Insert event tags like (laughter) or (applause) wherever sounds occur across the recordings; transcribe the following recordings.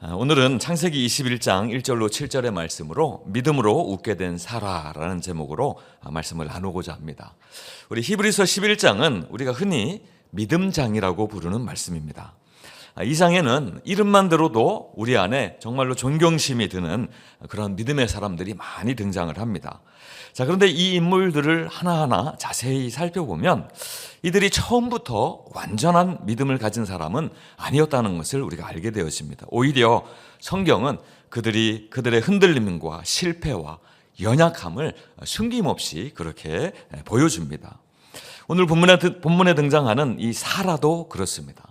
아, 오늘은 창세기 21장 1절로 7절의 말씀으로 믿음으로 웃게 된 사라라는 제목으로 아, 말씀을 나누고자 합니다. 우리 히브리서 11장은 우리가 흔히 믿음장이라고 부르는 말씀입니다. 아, 이 장에는 이름만 들어도 우리 안에 정말로 존경심이 드는 그런 믿음의 사람들이 많이 등장을 합니다. 자, 그런데 이 인물들을 하나하나 자세히 살펴보면 이들이 처음부터 완전한 믿음을 가진 사람은 아니었다는 것을 우리가 알게 되었습니다. 오히려 성경은 그들이 그들의 흔들림과 실패와 연약함을 숨김없이 그렇게 보여줍니다. 오늘 본문에, 본문에 등장하는 이 사라도 그렇습니다.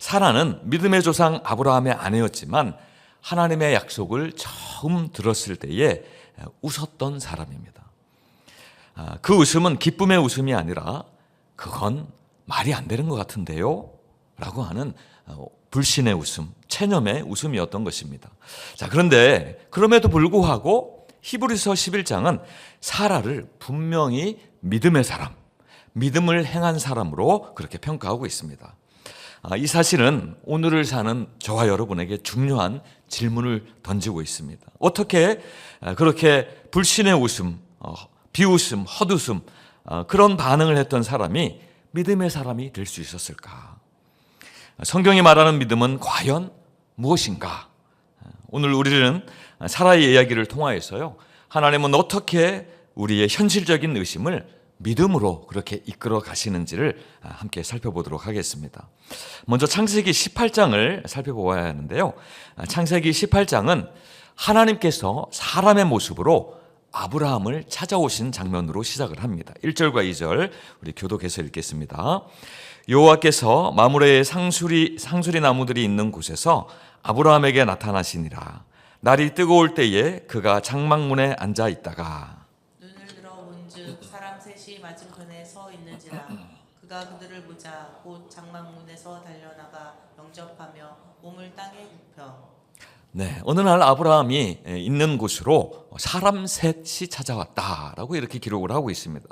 사라는 믿음의 조상 아브라함의 아내였지만 하나님의 약속을 처음 들었을 때에 웃었던 사람입니다. 아, 그 웃음은 기쁨의 웃음이 아니라 그건 말이 안 되는 것 같은데요? 라고 하는 어, 불신의 웃음, 체념의 웃음이었던 것입니다. 자, 그런데 그럼에도 불구하고 히브리서 11장은 사라를 분명히 믿음의 사람, 믿음을 행한 사람으로 그렇게 평가하고 있습니다. 아, 이 사실은 오늘을 사는 저와 여러분에게 중요한 질문을 던지고 있습니다. 어떻게 아, 그렇게 불신의 웃음, 어, 비웃음, 헛웃음 어, 그런 반응을 했던 사람이 믿음의 사람이 될 수 있었을까? 성경이 말하는 믿음은 과연 무엇인가? 오늘 우리는 사라의 이야기를 통하여서요. 하나님은 어떻게 우리의 현실적인 의심을 믿음으로 그렇게 이끌어 가시는지를 함께 살펴보도록 하겠습니다. 먼저 창세기 18장을 살펴보아야 하는데요. 창세기 18장은 하나님께서 사람의 모습으로 아브라함을 찾아오신 장면으로 시작을 합니다. 1절과 2절 우리 교독해서 읽겠습니다. 여호와께서 마므레의 상수리 상수리 나무들이 있는 곳에서 아브라함에게 나타나시니라. 날이 뜨거울 때에 그가 장막문에 앉아 있다가 눈을 들어 본즉 사람 셋이 맞은편에 서 있는지라 그가 그들을 보자 곧 장막문에서 달려나가 영접하며 몸을 땅에 굽혀 네, 어느 날 아브라함이 있는 곳으로 사람 셋이 찾아왔다라고 이렇게 기록을 하고 있습니다.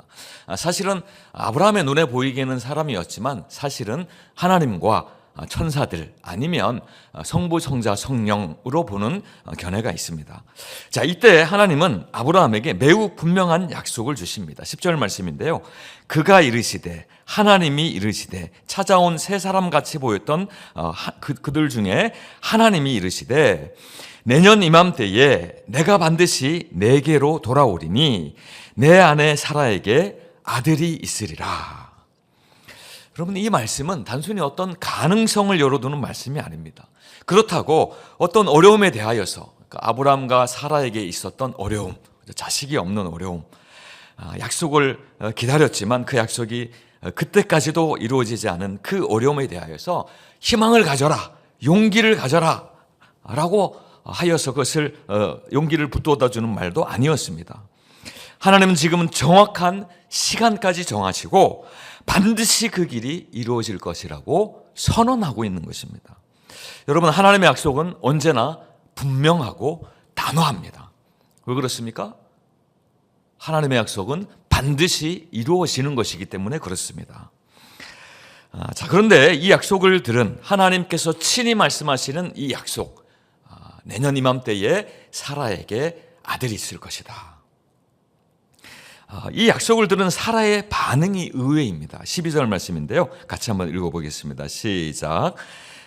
아, 사실은 아브라함의 눈에 보이기에는 사람이었지만 사실은 하나님과 천사들 아니면 성부, 성자, 성령으로 보는 견해가 있습니다. 자, 이때 하나님은 아브라함에게 매우 분명한 약속을 주십니다. 10절 말씀인데요. 그가 이르시되 하나님이 이르시되 찾아온 세 사람 같이 보였던 어, 그, 그들 중에 하나님이 이르시되 내년 이맘때에 내가 반드시 내게로 돌아오리니 내 아내 사라에게 아들이 있으리라. 여러분 이 말씀은 단순히 어떤 가능성을 열어두는 말씀이 아닙니다. 그렇다고 어떤 어려움에 대하여서 그러니까 아브라함과 사라에게 있었던 어려움, 자식이 없는 어려움, 아, 약속을 어, 기다렸지만 그 약속이 어, 그때까지도 이루어지지 않은 그 어려움에 대하여서 희망을 가져라, 용기를 가져라, 라고 하여서 그것을 어, 용기를 붙돋아 주는 말도 아니었습니다. 하나님은 지금은 정확한 시간까지 정하시고 반드시 그 길이 이루어질 것이라고 선언하고 있는 것입니다. 여러분, 하나님의 약속은 언제나 분명하고 단호합니다. 왜 그렇습니까? 하나님의 약속은 반드시 이루어지는 것이기 때문에 그렇습니다. 아, 자, 그런데 이 약속을 들은 하나님께서 친히 말씀하시는 이 약속, 아, 내년 이맘때에 사라에게 아들이 있을 것이다. 아, 이 약속을 들은 사라의 반응이 의외입니다. 12절 말씀인데요. 같이 한번 읽어보겠습니다. 시작.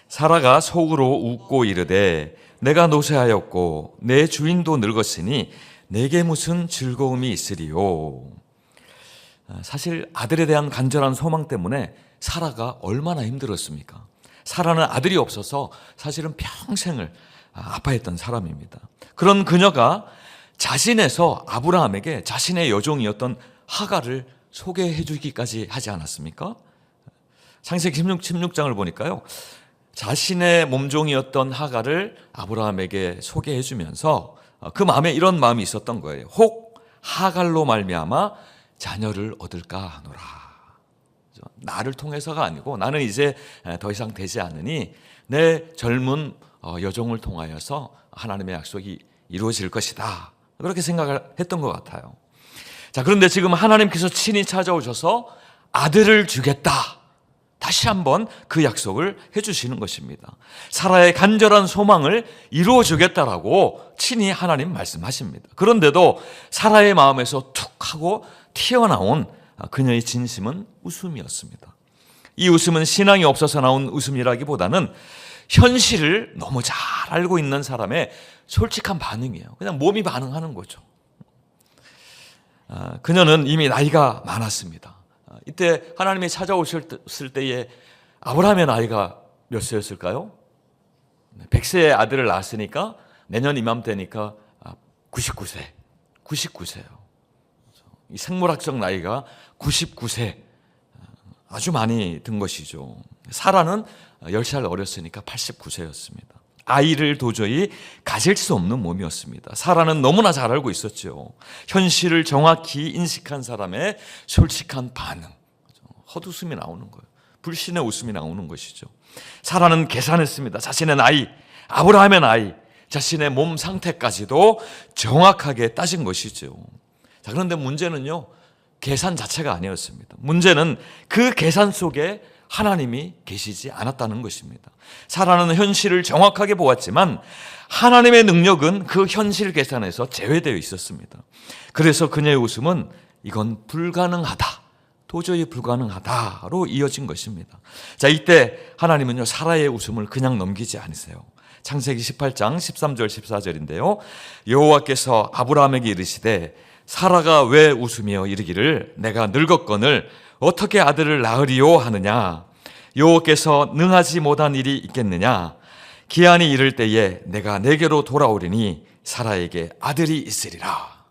사라가 속으로 웃고 이르되 내가 노쇠하였고 내 주인도 늙었으니 내게 무슨 즐거움이 있으리요. 아, 사실 아들에 대한 간절한 소망 때문에 사라가 얼마나 힘들었습니까? 사라는 아들이 없어서 사실은 평생을 아파했던 사람입니다. 그런 그녀가 자신에서 아브라함에게 자신의 여종이었던 하가를 소개해 주기까지 하지 않았습니까? 창세기 16, 16장을 보니까요. 자신의 몸종이었던 하가를 아브라함에게 소개해 주면서 그 마음에 이런 마음이 있었던 거예요. 혹 하갈로 말미암아 자녀를 얻을까 하노라. 나를 통해서가 아니고 나는 이제 더 이상 되지 않으니 내 젊은 어, 여종을 통하여서 하나님의 약속이 이루어질 것이다. 그렇게 생각을 했던 것 같아요. 자, 그런데 지금 하나님께서 친히 찾아오셔서 아들을 주겠다. 다시 한번 그 약속을 해주시는 것입니다. 사라의 간절한 소망을 이루어 주겠다라고 친히 하나님 말씀하십니다. 그런데도 사라의 마음에서 툭 하고 튀어나온 그녀의 진심은 웃음이었습니다. 이 웃음은 신앙이 없어서 나온 웃음이라기보다는 현실을 너무 잘 알고 있는 사람의 솔직한 반응이에요. 그냥 몸이 반응하는 거죠. 아, 그녀는 이미 나이가 많았습니다. 아, 이때 하나님이 찾아오실 때에 아브라함의 나이가 몇 세였을까요? 100세의 아들을 낳았으니까 내년 이맘때니까 99세. 99세요. 이 생물학적 나이가 99세. 아주 많이 든 것이죠. 사라는 10살 어렸으니까 89세였습니다. 아이를 도저히 가질 수 없는 몸이었습니다. 사라는 너무나 잘 알고 있었죠. 현실을 정확히 인식한 사람의 솔직한 반응. 헛웃음이 나오는 거예요. 불신의 웃음이 나오는 것이죠. 사라는 계산했습니다. 자신의 나이, 아브라함의 나이, 자신의 몸 상태까지도 정확하게 따진 것이죠. 자, 그런데 문제는요, 계산 자체가 아니었습니다. 문제는 그 계산 속에 하나님이 계시지 않았다는 것입니다. 사라는 현실을 정확하게 보았지만 하나님의 능력은 그 현실 계산에서 제외되어 있었습니다. 그래서 그녀의 웃음은 이건 불가능하다. 도저히 불가능하다로 이어진 것입니다. 자, 이때 하나님은요, 사라의 웃음을 그냥 넘기지 않으세요. 창세기 18장 13절 14절인데요. 여호와께서 아브라함에게 이르시되 사라가 왜 웃으며 이르기를 내가 늙었거늘 어떻게 아들을 낳으리요 하느냐 여호와께서 능하지 못한 일이 있겠느냐 기한이 이를 때에 내가 내게로 돌아오리니 사라에게 아들이 있으리라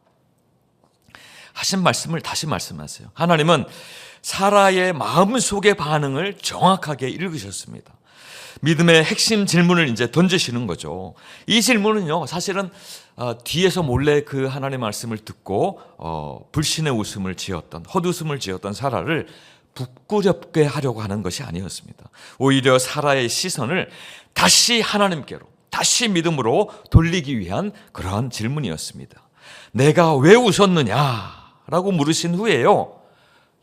하신 말씀을 다시 말씀하세요. 하나님은 사라의 마음속의 반응을 정확하게 읽으셨습니다. 믿음의 핵심 질문을 이제 던지시는 거죠. 이 질문은요, 사실은 어, 뒤에서 몰래 그 하나님의 말씀을 듣고 어, 불신의 웃음을 지었던 헛웃음을 지었던 사라를 부끄럽게 하려고 하는 것이 아니었습니다. 오히려 사라의 시선을 다시 하나님께로, 다시 믿음으로 돌리기 위한 그러한 질문이었습니다. 내가 왜 웃었느냐라고 물으신 후에요,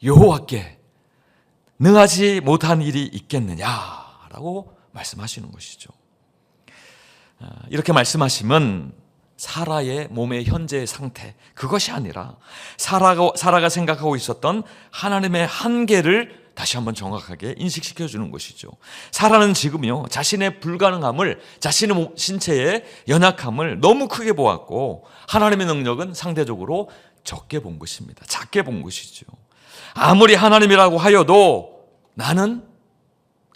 여호와께 능하지 못한 일이 있겠느냐라고 말씀하시는 것이죠. 아, 이렇게 말씀하시면 사라의 몸의 현재의 상태 그것이 아니라 사라가 사라가 생각하고 있었던 하나님의 한계를 다시 한번 정확하게 인식시켜 주는 것이죠. 사라는 지금요 자신의 불가능함을 자신의 몸, 신체의 연약함을 너무 크게 보았고 하나님의 능력은 상대적으로 적게 본 것입니다. 작게 본 것이죠. 아무리 하나님이라고 하여도 나는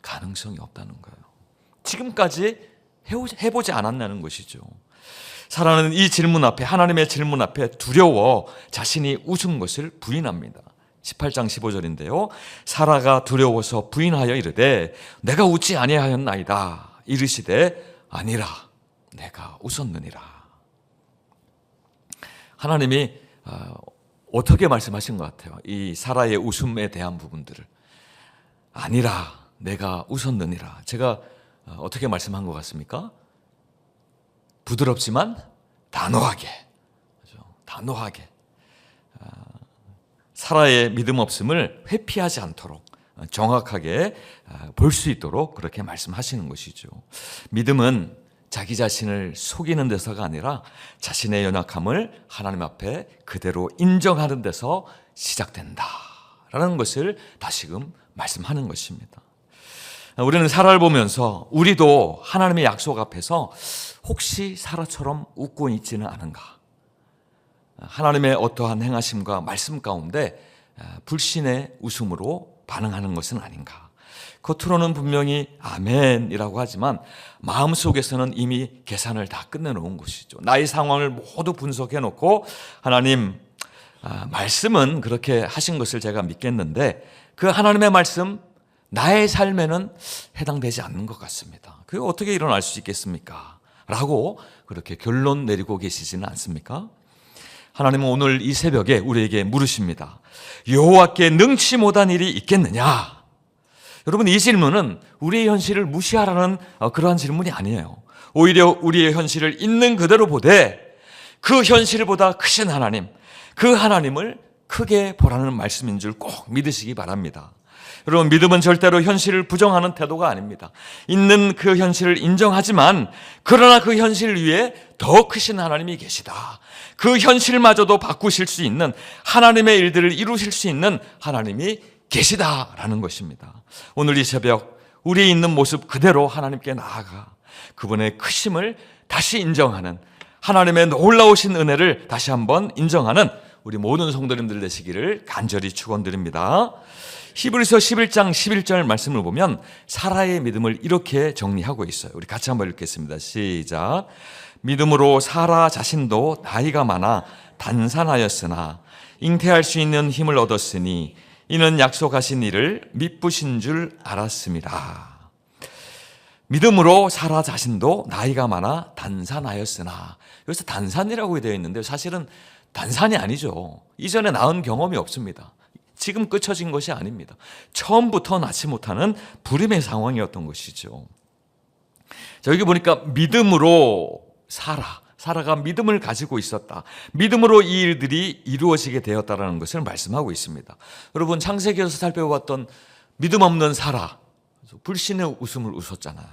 가능성이 없다는 거예요. 지금까지 해보지 않았다는 것이죠. 사라는 이 질문 앞에 하나님의 질문 앞에 두려워 자신이 웃은 것을 부인합니다. 18장 15절인데요. 사라가 두려워서 부인하여 이르되 내가 웃지 아니하였나이다. 이르시되 아니라 내가 웃었느니라. 하나님이 어, 어떻게 말씀하신 것 같아요. 이 사라의 웃음에 대한 부분들을 아니라 내가 웃었느니라. 제가 어, 어떻게 말씀한 것 같습니까? 부드럽지만 단호하게? 단호하게 아, 사라의 믿음 없음을 회피하지 않도록 어, 정확하게 아, 볼수 있도록 그렇게 말씀하시는 것이죠. 믿음은 자기 자신을 속이는 데서가 아니라 자신의 연약함을 하나님 앞에 그대로 인정하는 데서 시작된다라는 것을 다시금 말씀하는 것입니다. 우리는 사라를 보면서 우리도 하나님의 약속 앞에서 혹시 사라처럼 웃고 있지는 않은가? 하나님의 어떠한 행하심과 말씀 가운데 불신의 웃음으로 반응하는 것은 아닌가? 겉으로는 분명히 아멘이라고 하지만 마음속에서는 이미 계산을 다 끝내놓은 것이죠. 나의 상황을 모두 분석해 놓고 하나님 아, 말씀은 그렇게 하신 것을 제가 믿겠는데 그 하나님의 말씀 나의 삶에는 해당되지 않는 것 같습니다. 그게 어떻게 일어날 수 있겠습니까? 라고 그렇게 결론 내리고 계시지는 않습니까? 하나님은 오늘 이 새벽에 우리에게 물으십니다. 여호와께 능치 못한 일이 있겠느냐? 여러분 이 질문은 우리의 현실을 무시하라는 어, 그러한 질문이 아니에요. 오히려 우리의 현실을 있는 그대로 보되 그 현실보다 크신 하나님, 그 하나님을 크게 보라는 말씀인 줄 꼭 믿으시기 바랍니다. 여러분 믿음은 절대로 현실을 부정하는 태도가 아닙니다. 있는 그 현실을 인정하지만 그러나 그 현실 위에 더 크신 하나님이 계시다. 그 현실마저도 바꾸실 수 있는 하나님의 일들을 이루실 수 있는 하나님이 계시다라는 것입니다. 오늘 이 새벽 우리 있는 모습 그대로 하나님께 나아가 그분의 크심을 다시 인정하는 하나님의 놀라우신 은혜를 다시 한번 인정하는 우리 모든 성도님들 되시기를 간절히 축원드립니다. 히브리서 11장 11절 말씀을 보면 사라의 믿음을 이렇게 정리하고 있어요. 우리 같이 한번 읽겠습니다. 시작. 믿음으로 사라 자신도 나이가 많아 단산하였으나 잉태할 수 있는 힘을 얻었으니 이는 약속하신 이를 믿부신 줄 알았습니다. 믿음으로 사라 자신도 나이가 많아 단산하였으나 여기서 단산이라고 되어 있는데 사실은 단산이 아니죠. 이전에 낳은 경험이 없습니다. 지금 끝쳐진 것이 아닙니다. 처음부터 낳지 못하는 불임의 상황이었던 것이죠. 자, 여기 보니까 믿음으로 사라. 사라가 믿음을 가지고 있었다. 믿음으로 이 일들이 이루어지게 되었다라는 것을 말씀하고 있습니다. 여러분 창세기에서 살펴봤던 믿음 없는 사라 불신의 웃음을 웃었잖아요.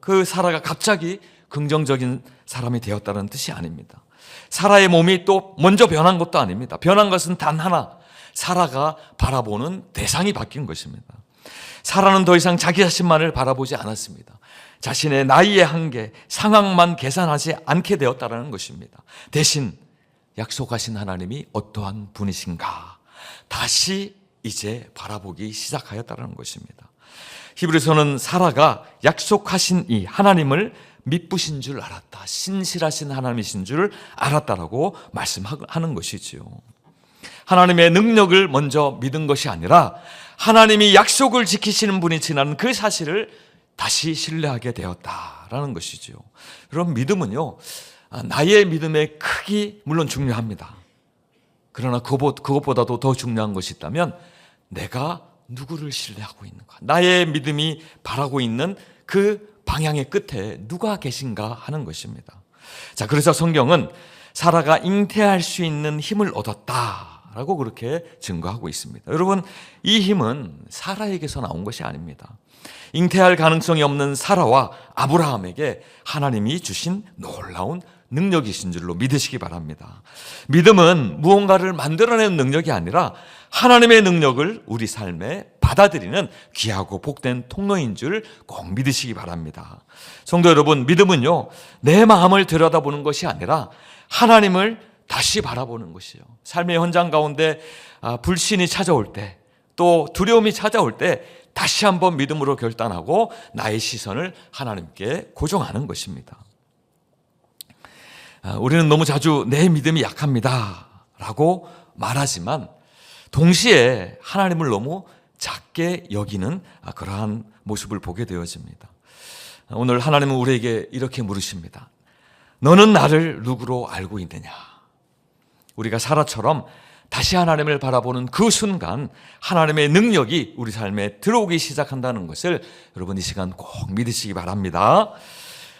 그 사라가 갑자기 긍정적인 사람이 되었다는 뜻이 아닙니다. 사라의 몸이 또 먼저 변한 것도 아닙니다. 변한 것은 단 하나. 사라가 바라보는 대상이 바뀐 것입니다. 사라는 더 이상 자기 자신만을 바라보지 않았습니다. 자신의 나이의 한계, 상황만 계산하지 않게 되었다는 것입니다. 대신 약속하신 하나님이 어떠한 분이신가 다시 이제 바라보기 시작하였다는 것입니다. 히브리서는 사라가 약속하신 이 하나님을 믿부신 줄 알았다. 신실하신 하나님이신 줄 알았다라고 말씀하는 것이지요. 하나님의 능력을 먼저 믿은 것이 아니라 하나님이 약속을 지키시는 분이 지나는 그 사실을 다시 신뢰하게 되었다라는 것이지요. 여러분 믿음은요. 아, 나의 믿음의 크기 물론 중요합니다. 그러나 그것- 그것보다도 더 중요한 것이 있다면 내가 누구를 신뢰하고 있는가? 나의 믿음이 바라고 있는 그 방향의 끝에 누가 계신가 하는 것입니다. 자, 그래서 성경은 사라가 잉태할 수 있는 힘을 얻었다 라고 그렇게 증거하고 있습니다. 여러분, 이 힘은 사라에게서 나온 것이 아닙니다. 잉태할 가능성이 없는 사라와 아브라함에게 하나님이 주신 놀라운 능력이신 줄로 믿으시기 바랍니다. 믿음은 무언가를 만들어내는 능력이 아니라 하나님의 능력을 우리 삶에 받아들이는 귀하고 복된 통로인 줄 꼭 믿으시기 바랍니다. 성도 여러분, 믿음은요, 내 마음을 들여다보는 것이 아니라 하나님을 다시 바라보는 것이요. 삶의 현장 가운데 아, 불신이 찾아올 때, 또 두려움이 찾아올 때 다시 한번 믿음으로 결단하고 나의 시선을 하나님께 고정하는 것입니다. 아, 우리는 너무 자주 내 믿음이 약합니다. 라고 말하지만 동시에 하나님을 너무 작게 여기는 아, 그러한 모습을 보게 되어집니다. 아, 오늘 하나님은 우리에게 이렇게 물으십니다. 너는 나를 누구로 알고 있느냐? 우리가 사라처럼 다시 하나님을 바라보는 그 순간 하나님의 능력이 우리 삶에 들어오기 시작한다는 것을 여러분 이 시간 꼭 믿으시기 바랍니다.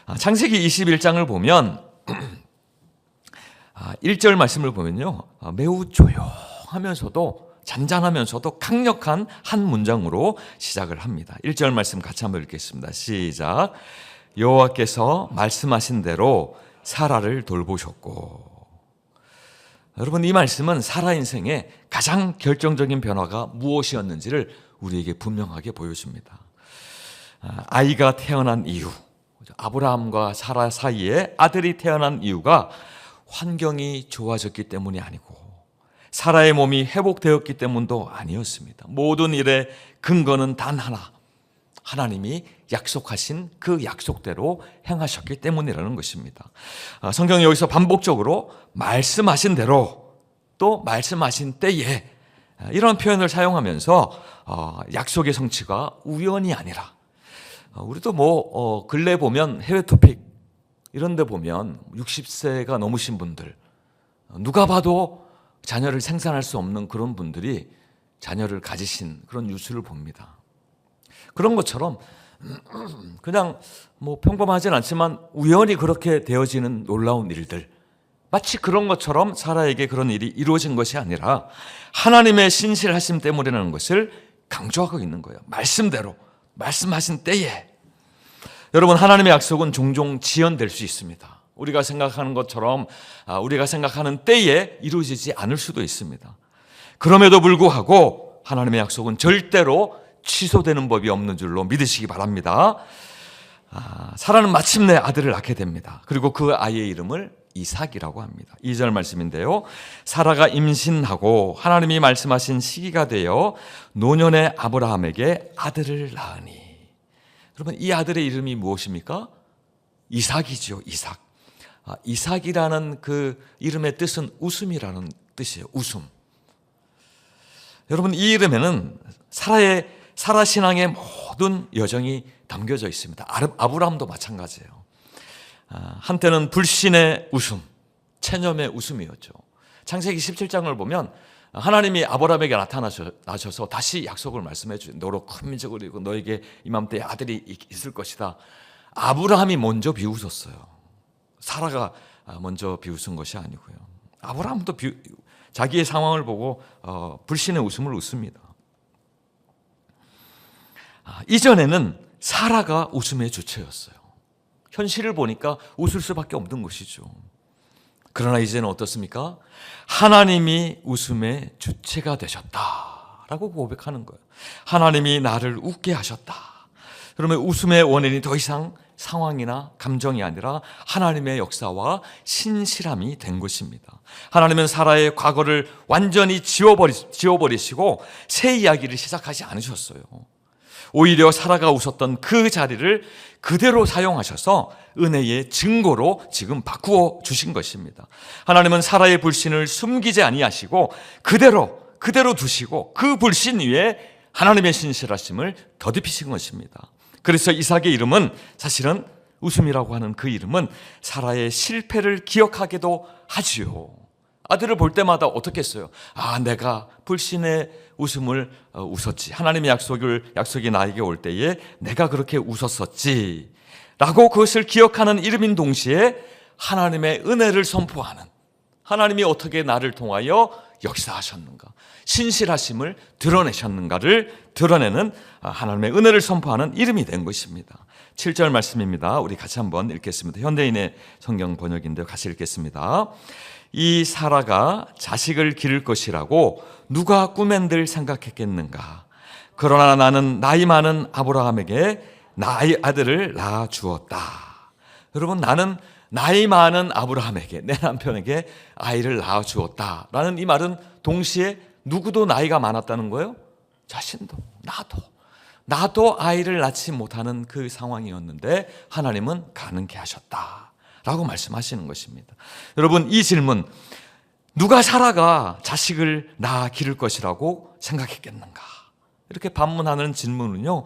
아, 창세기 21장을 보면 (clears throat) 1절 말씀을 보면요. 아, 매우 조용하면서도 잔잔하면서도 강력한 한 문장으로 시작을 합니다. 1절 말씀 같이 한번 읽겠습니다. 시작. 여호와께서 말씀하신 대로 사라를 돌보셨고 여러분 이 말씀은 사라 인생의 가장 결정적인 변화가 무엇이었는지를 우리에게 분명하게 보여줍니다. 아, 아이가 태어난 이유, 아브라함과 사라 사이에 아들이 태어난 이유가 환경이 좋아졌기 때문이 아니고 사라의 몸이 회복되었기 때문도 아니었습니다. 모든 일의 근거는 단 하나. 하나님이 약속하신 그 약속대로 행하셨기 때문이라는 것입니다. 아, 성경이 여기서 반복적으로 말씀하신 대로 또 말씀하신 때에 아, 이런 표현을 사용하면서 어, 약속의 성취가 우연이 아니라 어, 우리도 뭐 어, 근래 보면 해외 토픽 이런 데 보면 60세가 넘으신 분들 누가 봐도 자녀를 생산할 수 없는 그런 분들이 자녀를 가지신 그런 뉴스를 봅니다. 그런 것처럼 (clears throat) 그냥 뭐 평범하진 않지만 우연히 그렇게 되어지는 놀라운 일들 마치 그런 것처럼 사라에게 그런 일이 이루어진 것이 아니라 하나님의 신실하심 때문이라는 것을 강조하고 있는 거예요. 말씀대로 말씀하신 때에 여러분 하나님의 약속은 종종 지연될 수 있습니다. 우리가 생각하는 것처럼 아, 우리가 생각하는 때에 이루어지지 않을 수도 있습니다. 그럼에도 불구하고 하나님의 약속은 절대로 취소되는 법이 없는 줄로 믿으시기 바랍니다. 아, 사라는 마침내 아들을 낳게 됩니다. 그리고 그 아이의 이름을 이삭이라고 합니다. 2절 말씀인데요. 사라가 임신하고 하나님이 말씀하신 시기가 되어 노년의 아브라함에게 아들을 낳으니 여러분 이 아들의 이름이 무엇입니까? 이삭이죠. 이삭. 아, 이삭이라는 그 이름의 뜻은 웃음이라는 뜻이에요. 웃음. 여러분 이 이름에는 사라의 사라 신앙의 모든 여정이 담겨져 있습니다. 아브라함도 마찬가지예요. 아, 한때는 불신의 웃음, 체념의 웃음이었죠. 창세기 17장을 보면 하나님이 아브라함에게 나타나셔서 다시 약속을 말씀해 주세요. 너로 큰 민족을 이루고 너에게 이맘때 아들이 있- 있을 것이다. 아브라함이 먼저 비웃었어요. 사라가 아, 먼저 비웃은 것이 아니고요. 아브라함도 비, 자기의 상황을 보고 어, 불신의 웃음을 웃습니다. 아, 이전에는 사라가 웃음의 주체였어요. 현실을 보니까 웃을 수밖에 없는 것이죠. 그러나 이제는 어떻습니까? 하나님이 웃음의 주체가 되셨다라고 고백하는 거예요. 하나님이 나를 웃게 하셨다. 그러면 웃음의 원인이 더 이상 상황이나 감정이 아니라 하나님의 역사와 신실함이 된 것입니다. 하나님은 사라의 과거를 완전히 지워버리, 지워버리시고 새 이야기를 시작하지 않으셨어요. 오히려 사라가 웃었던 그 자리를 그대로 사용하셔서 은혜의 증거로 지금 바꾸어 주신 것입니다. 하나님은 사라의 불신을 숨기지 아니하시고 그대로 그대로 두시고 그 불신 위에 하나님의 신실하심을 더딥히신 것입니다. 그래서 이삭의 이름은 사실은 웃음이라고 하는 그 이름은 사라의 실패를 기억하게도 하지요. 아들을 볼 때마다 어떻게 했어요? 아, 내가 불신의 웃음을 어, 웃었지. 하나님의 약속을 약속이 나에게 올 때에 내가 그렇게 웃었었지. 라고 그것을 기억하는 이름인 동시에 하나님의 은혜를 선포하는 하나님이 어떻게 나를 통하여 역사하셨는가? 신실하심을 드러내셨는가를 드러내는 아, 하나님의 은혜를 선포하는 이름이 된 것입니다. 7절 말씀입니다. 우리 같이 한번 읽겠습니다. 현대인의 성경 번역인데요. 같이 읽겠습니다. 이 사라가 자식을 기를 것이라고 누가 꿈엔들 생각했겠는가? 그러나 나는 나이 많은 아브라함에게 나의 아들을 낳아 주었다. 여러분 나는 나이 많은 아브라함에게 내 남편에게 아이를 낳아 주었다라는 이 말은 동시에 누구도 나이가 많았다는 거예요? 자신도 나도 나도 아이를 낳지 못하는 그 상황이었는데 하나님은 가능케 하셨다 라고 말씀하시는 것입니다. 여러분 이 질문 누가 살아가 자식을 낳아 기를 것이라고 생각했겠는가? 이렇게 반문하는 질문은요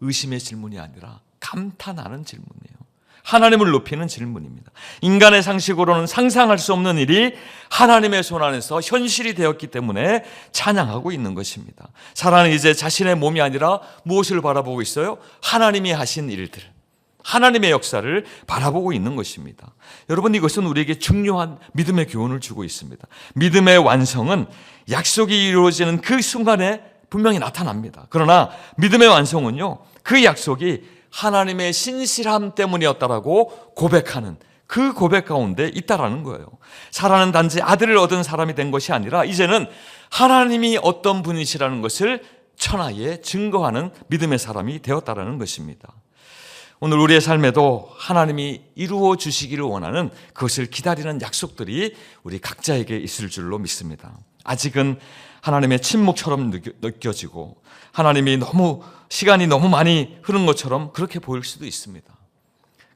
의심의 질문이 아니라 감탄하는 질문이에요. 하나님을 높이는 질문입니다. 인간의 상식으로는 상상할 수 없는 일이 하나님의 손 안에서 현실이 되었기 때문에 찬양하고 있는 것입니다. 사라는 이제 자신의 몸이 아니라 무엇을 바라보고 있어요? 하나님이 하신 일들. 하나님의 역사를 바라보고 있는 것입니다. 여러분 이것은 우리에게 중요한 믿음의 교훈을 주고 있습니다. 믿음의 완성은 약속이 이루어지는 그 순간에 분명히 나타납니다. 그러나 믿음의 완성은요. 그 약속이 하나님의 신실함 때문이었다라고 고백하는 그 고백 가운데 있다라는 거예요. 사라는 단지 아들을 얻은 사람이 된 것이 아니라 이제는 하나님이 어떤 분이시라는 것을 천하에 증거하는 믿음의 사람이 되었다라는 것입니다. 오늘 우리의 삶에도 하나님이 이루어 주시기를 원하는 그것을 기다리는 약속들이 우리 각자에게 있을 줄로 믿습니다. 아직은 하나님의 침묵처럼 느껴지고 하나님이 너무 시간이 너무 많이 흐른 것처럼 그렇게 보일 수도 있습니다.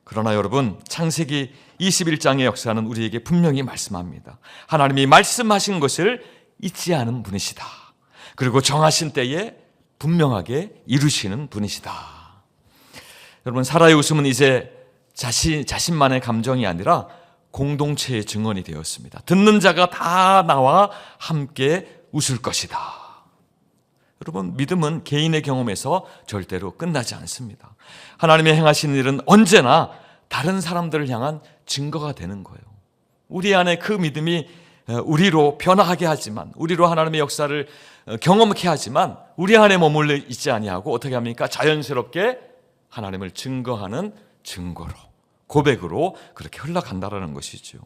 그러나 여러분 창세기 21장의 역사는 우리에게 분명히 말씀합니다. 하나님이 말씀하신 것을 잊지 않은 분이시다. 그리고 정하신 때에 분명하게 이루시는 분이시다. 여러분 사라의 웃음은 이제 자신 자신만의 감정이 아니라 공동체의 증언이 되었습니다. 듣는 자가 다 나와 함께 웃을 것이다. 여러분 믿음은 개인의 경험에서 절대로 끝나지 않습니다. 하나님의 행하신 일은 언제나 다른 사람들을 향한 증거가 되는 거예요. 우리 안에 그 믿음이 어, 우리로 변화하게 하지만 우리로 하나님의 역사를 어, 경험케 하지만 우리 안에 머물러 있지 아니하고 어떻게 합니까? 자연스럽게 하나님을 증거하는 증거로 고백으로 그렇게 흘러간다라는 것이죠.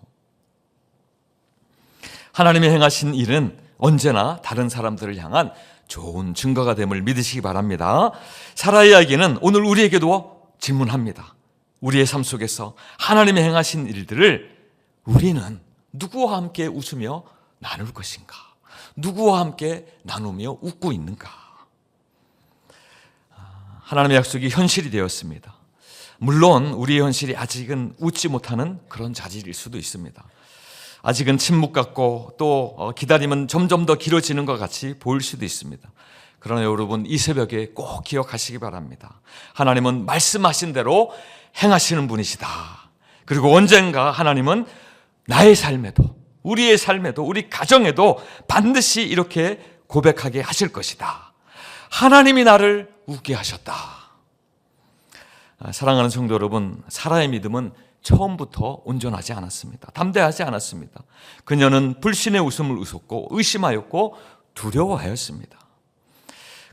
하나님이 행하신 일은 언제나 다른 사람들을 향한 좋은 증거가 됨을 믿으시기 바랍니다. 사라의 이야기는 오늘 우리에게도 질문합니다. 우리의 삶 속에서 하나님이 행하신 일들을 우리는 누구와 함께 웃으며 나눌 것인가? 누구와 함께 나누며 웃고 있는가? 아, 하나님의 약속이 현실이 되었습니다. 물론 우리의 현실이 아직은 웃지 못하는 그런 자질일 수도 있습니다. 아직은 침묵 같고 또 어, 기다림은 점점 더 길어지는 것 같이 보일 수도 있습니다. 그러나 여러분 이 새벽에 꼭 기억하시기 바랍니다. 하나님은 말씀하신 대로 행하시는 분이시다. 그리고 언젠가 하나님은 나의 삶에도 우리의 삶에도 우리 가정에도 반드시 이렇게 고백하게 하실 것이다. 하나님이 나를 웃게 하셨다. 아, 사랑하는 성도 여러분, 사라의 믿음은 처음부터 온전하지 않았습니다. 담대하지 않았습니다. 그녀는 불신의 웃음을 웃었고 의심하였고 두려워하였습니다.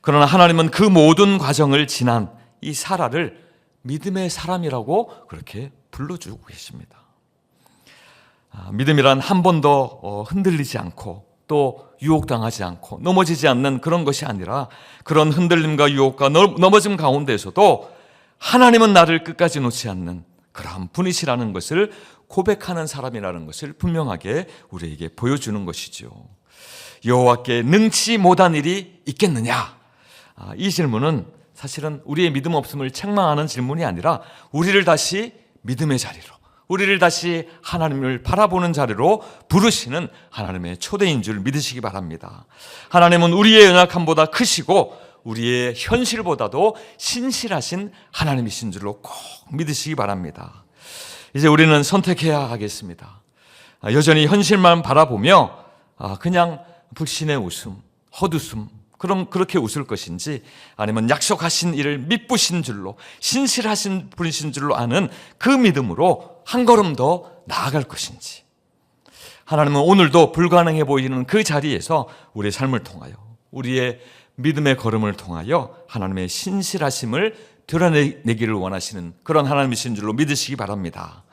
그러나 하나님은 그 모든 과정을 지난 이 사라를 믿음의 사람이라고 그렇게 불러주고 계십니다. 아, 믿음이란 한 번도 어, 흔들리지 않고 또 유혹당하지 않고 넘어지지 않는 그런 것이 아니라 그런 흔들림과 유혹과 넘- 넘어짐 가운데에서도 하나님은 나를 끝까지 놓지 않는 그러한 분이시라는 것을 고백하는 사람이라는 것을 분명하게 우리에게 보여주는 것이죠. 여호와께 능치 못한 일이 있겠느냐? 아, 이 질문은 사실은 우리의 믿음 없음을 책망하는 질문이 아니라 우리를 다시 믿음의 자리로, 우리를 다시 하나님을 바라보는 자리로 부르시는 하나님의 초대인 줄 믿으시기 바랍니다. 하나님은 우리의 연약함보다 크시고 우리의 현실보다도 신실하신 하나님이신 줄로 꼭 믿으시기 바랍니다. 이제 우리는 선택해야 하겠습니다. 아, 여전히 현실만 바라보며 아, 그냥 불신의 웃음, 헛웃음, 그럼 그렇게 웃을 것인지 아니면 약속하신 일을 믿부신 줄로 신실하신 분이신 줄로 아는 그 믿음으로 한 걸음 더 나아갈 것인지 하나님은 오늘도 불가능해 보이는 그 자리에서 우리의 삶을 통하여 우리의 믿음의 걸음을 통하여 하나님의 신실하심을 드러내기를 원하시는 그런 하나님이신 줄로 믿으시기 바랍니다.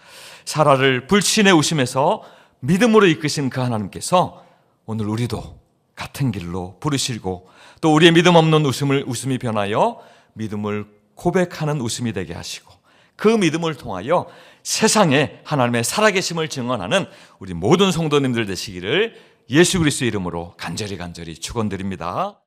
사라를 불신의 웃음에서 믿음으로 이끄신 그 하나님께서 오늘 우리도 같은 길로 부르시고 또 우리의 믿음 없는 웃음을 웃음이 변하여 믿음을 고백하는 웃음이 되게 하시고 그 믿음을 통하여 세상에 하나님의 살아계심을 증언하는 우리 모든 성도님들 되시기를 예수 그리스도 이름으로 간절히 간절히 축원드립니다.